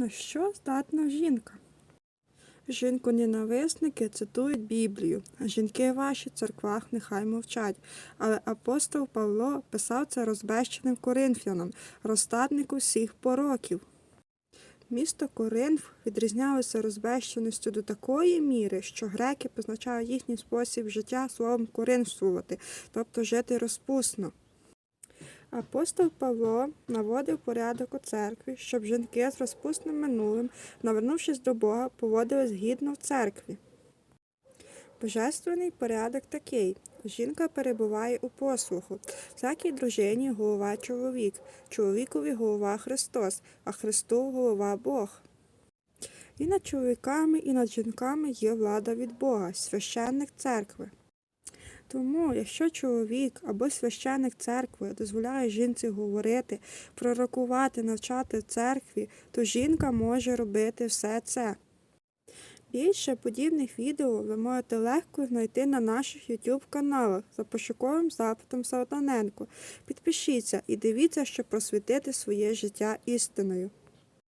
На що здатна жінка? Жінку-ненависники цитують Біблію, жінки ваші в церквах нехай мовчать. Але апостол Павло писав це розбещеним коринфянам, розстатнику всіх пороків. Місто Коринф відрізнялося розбещеністю до такої міри, що греки позначали їхній спосіб життя словом коринфсувати, тобто жити розпусно. Апостол Павло наводив порядок у церкві, щоб жінки з розпусним минулим, навернувшись до Бога, поводились гідно в церкві. Божественний порядок такий. Жінка перебуває у послуху. Всякій дружині голова чоловік, чоловікові голова Христос, а Христу голова Бог. І над чоловіками, і над жінками є влада від Бога, священник церкви. Тому, якщо чоловік або священник церкви дозволяє жінці говорити, пророкувати, навчати в церкві, то жінка може робити все це. Більше подібних відео ви можете легко знайти на наших YouTube каналах за пошуковим запитом Салтаненко. Підпишіться і дивіться, щоб просвітити своє життя істиною.